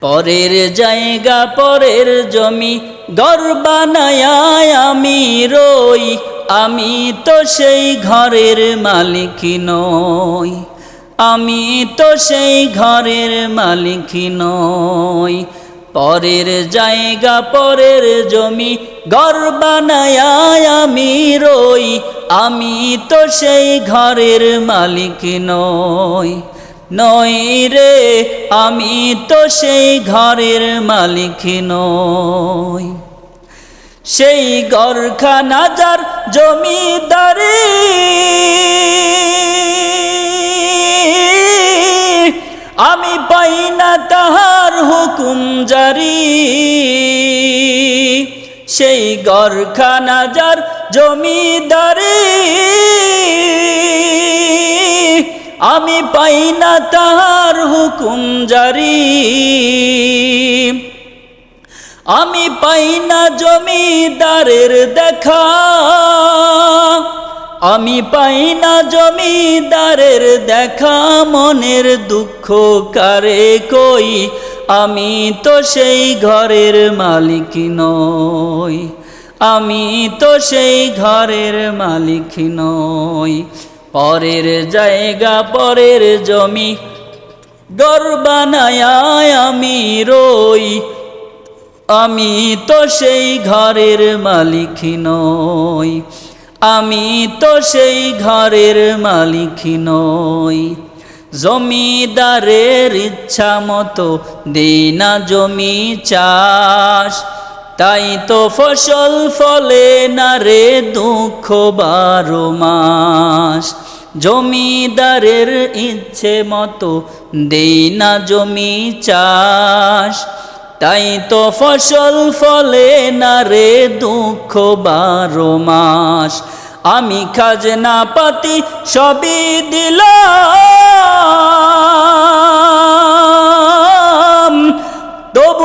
পরের জায়গা, পরের জমি গর্বানায় আমি রই। আমি তো সেই ঘরের মালিক নই। আমি তো সেই ঘরের মালিক নই। পরের জায়গা, পরের জমি গর্বানায় আমি রই। আমি তো সেই ঘরের মালিক নই। নই রে, আমি তো সেই ঘরের মালিক নই। সেই গরখানা যার জমিদারি, আমি পাই না তাহার হুকুম জারি। সেই গরখানা যার জমিদারি আমি পাই না তাহার হুকুম জারি। আমি পাই না জমিদারের দেখা। আমি পাই না জমিদারের দেখা। মনের দুঃখ কারে কই? আমি তো সেই ঘরের মালিক নই। আমি তো সেই ঘরের মালিক নই। পরের জায়গা, পরের জমি। গর্বানায় আমি রই। আমি তো সেই ঘরের মালিক নই। আমি তো সেই ঘরের মালিক নই। জমিদারের ইচ্ছা মতো দেই না জমি চাষ। তাই তো ফসল ফলে না রে দুঃখ বারো মাস। জমিদারের ইচ্ছে মতো দেই না জমি চাষ। তাই তো ফসল ফলে না রে দুঃখ বারো মাস। আমি খাজনা পাতি সবই দিলাম।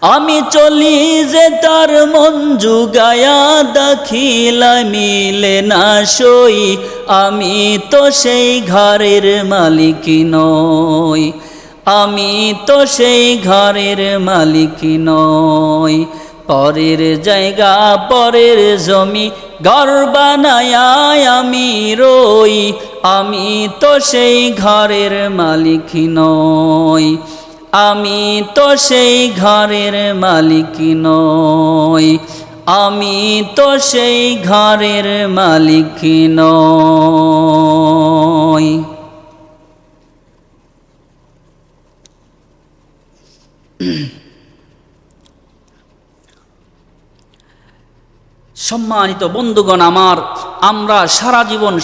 আমি চলি যে তার মন যুগায়া দাখিলা মিলে না সই। আমি তো সেই ঘরের মালিক নই। আমি তো সেই ঘরের মালিক নই। পরের জায়গা, পরের জমি গর্বানায় আমি রই। আমি তো সেই ঘরের মালিক নই। আমি তো সেই ঘরের মালিক নই। আমি তো সেই ঘরের মালিক নই। সম্মানিত বন্ধুগণ, আমার, আমরা সারা জীবন